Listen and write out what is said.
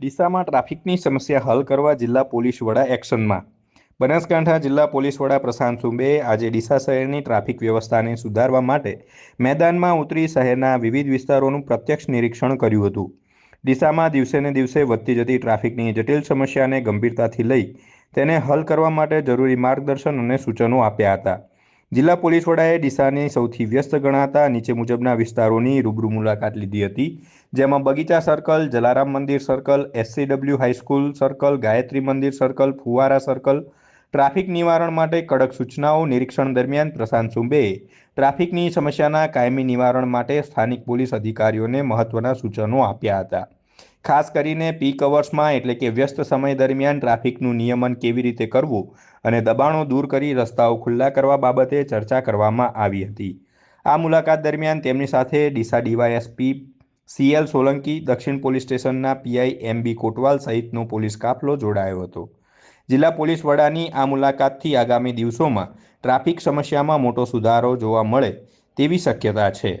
ડીસામાં ટ્રાફિકની સમસ્યા હલ કરવા જિલ્લા પોલીસ વડા એક્શનમાં. બનાસકાંઠા જિલ્લા પોલીસ વડા પ્રશાંત સુંબેએ આજે ડીસા શહેરની ટ્રાફિક વ્યવસ્થાને સુધારવા માટે મેદાનમાં ઉતરી શહેરના વિવિધ વિસ્તારોનું પ્રત્યક્ષ નિરીક્ષણ કર્યું હતું. ડીસામાં દિવસે ને દિવસે વધતી જતી ટ્રાફિકની જટિલ સમસ્યાને ગંભીરતાથી લઈ તેને હલ કરવા માટે જરૂરી માર્ગદર્શન અને સૂચનો આપ્યા હતા. જિલ્લા પોલીસ વડાએ ડીસાની સૌથી વ્યસ્ત ગણાતા નીચે મુજબના વિસ્તારોની રૂબરૂ મુલાકાત લીધી હતી. જેમાં બગીચા સર્કલ, જલારામ મંદિર circle SCW high school circle Gayatri મંદિર સર્કલ ફુવારા સર્કલ ટ્રાફિક નિવારણ માટે કડક સૂચનાઓ નિરીક્ષણ દરમિયાન પ્રશાંત સુંબેએ ટ્રાફિકની સમસ્યાના કાયમી નિવારણ માટે સ્થાનિક પોલીસ અધિકારીઓને મહત્વના સૂચનો આપ્યા હતા. ખાસ કરીને પીક અવર્સમાં એટલે કે વ્યસ્ત સમય દરમિયાન ટ્રાફિકનું નિયમન કેવી રીતે કરવું અને દબાણો દૂર કરી રસ્તાઓ ખુલ્લા કરવા બાબતે ચર્ચા કરવામાં આવી હતી. આ મુલાકાત દરમિયાન તેમની સાથે ડીસા ડીવાયએસપી સીએલ સોલંકી દક્ષિણ પોલીસ સ્ટેશનના પીઆઈ એમ બી કોટવાલ સહિતનો પોલીસ કાફલો જોડાયો હતો. જિલ્લા પોલીસ વડાની આ મુલાકાતથી આગામી દિવસોમાં ટ્રાફિક સમસ્યામાં મોટો સુધારો જોવા મળે તેવી શક્યતા છે.